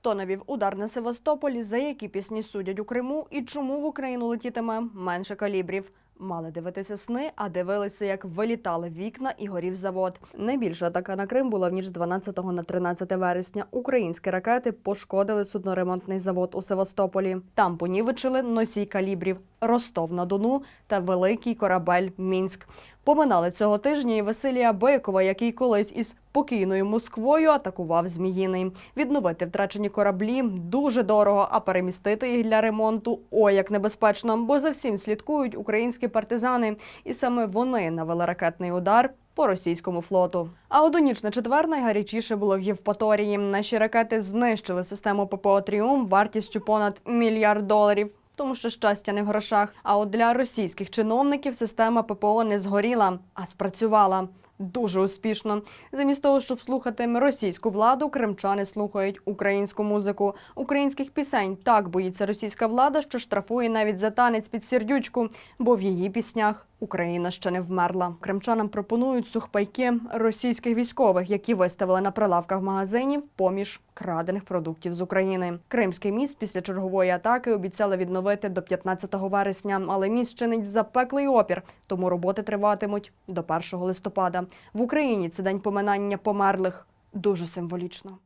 Хто навів удар на Севастополі, за які пісні судять у Криму і чому в Україну летітиме менше калібрів? Мали дивитися сни, а дивилися, як вилітали вікна і горів завод. Найбільша атака на Крим була в ніч з 12 на 13 вересня. Українські ракети пошкодили судноремонтний завод у Севастополі. Там понівечили носій калібрів Ростов на Дону та великий корабель Мінськ. Поминали цього тижня і Василія Бикова, який колись із покійною Москвою атакував Зміїний. Відновити втрачені кораблі дуже дорого, а перемістити їх для ремонту ой як небезпечно, бо за всім слідкують українські партизани, і саме вони навели ракетний удар. По російському флоту. А у ніч на четвер найгарячіше було в Євпаторії. Наші ракети знищили систему ППО Тріумф вартістю понад мільярд доларів. Тому що щастя не в грошах. А от для російських чиновників система ППО не згоріла, а спрацювала. Дуже успішно. Замість того, щоб слухати російську владу, кримчани слухають українську музику. Українських пісень так боїться російська влада, що штрафує навіть за танець під сердючку, бо в її піснях Україна ще не вмерла. Кримчанам пропонують сухпайки російських військових, які виставили на прилавках магазинів поміж крадених продуктів з України. Кримський міст після чергової атаки обіцяли відновити до 15 вересня, але міст чинить запеклий опір, тому роботи триватимуть до 1 листопада. В Україні це день поминання померлих дуже символічно.